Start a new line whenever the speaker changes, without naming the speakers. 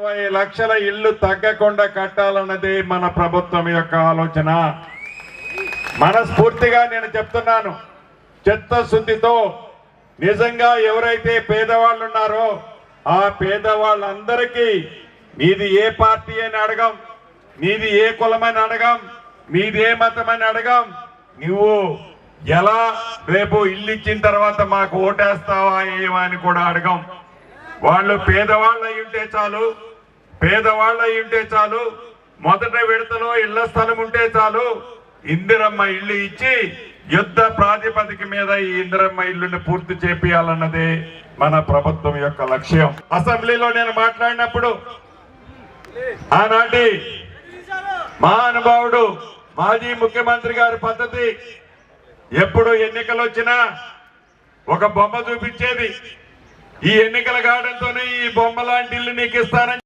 ఇరవై లక్షల ఇల్లు తగ్గకుండా కట్టాలన్నది మన ప్రభుత్వం యొక్క ఆలోచన. మనస్ఫూర్తిగా నేను చెప్తున్నాను. చిత్తశుద్ధితో నిజంగా ఎవరైతే పేదవాళ్ళు ఉన్నారో ఆ పేదవాళ్ళందరికీ మీది ఏ పార్టీ అని అడగం మీది ఏ కులమని అడగం మీది ఏ మతమని అడగం. నువ్వు ఎలా రేపు ఇల్లు ఇచ్చిన తర్వాత మాకు ఓటేస్తావా ఏమా అని కూడా అడగం. వాళ్ళు పేదవాళ్ళు అయి ఉంటే చాలు. పేదవాళ్ళు ఉంటే చాలు మొదట విడతలో ఇళ్ళ స్థలం ఉంటే చాలు. ఇందిరమ్మ ఇల్లు ఇచ్చి యుద్ధ ప్రాతిపదిక మీద ఈ ఇందిరమ్మ ఇల్లుని పూర్తి చేపియాలన్నదే మన ప్రభుత్వం యొక్క లక్ష్యం. అసెంబ్లీలో నేను మాట్లాడినప్పుడు ఆనాటి మహానుభావుడు మాజీ ముఖ్యమంత్రి గారి పద్ధతి ఎప్పుడు ఎన్నికలు వచ్చినా ఒక బొమ్మ చూపించేది. ఈ ఎన్నికలు కావడంతోనే ఈ బొమ్మ లాంటి ఇల్లు నీకు ఇస్తానని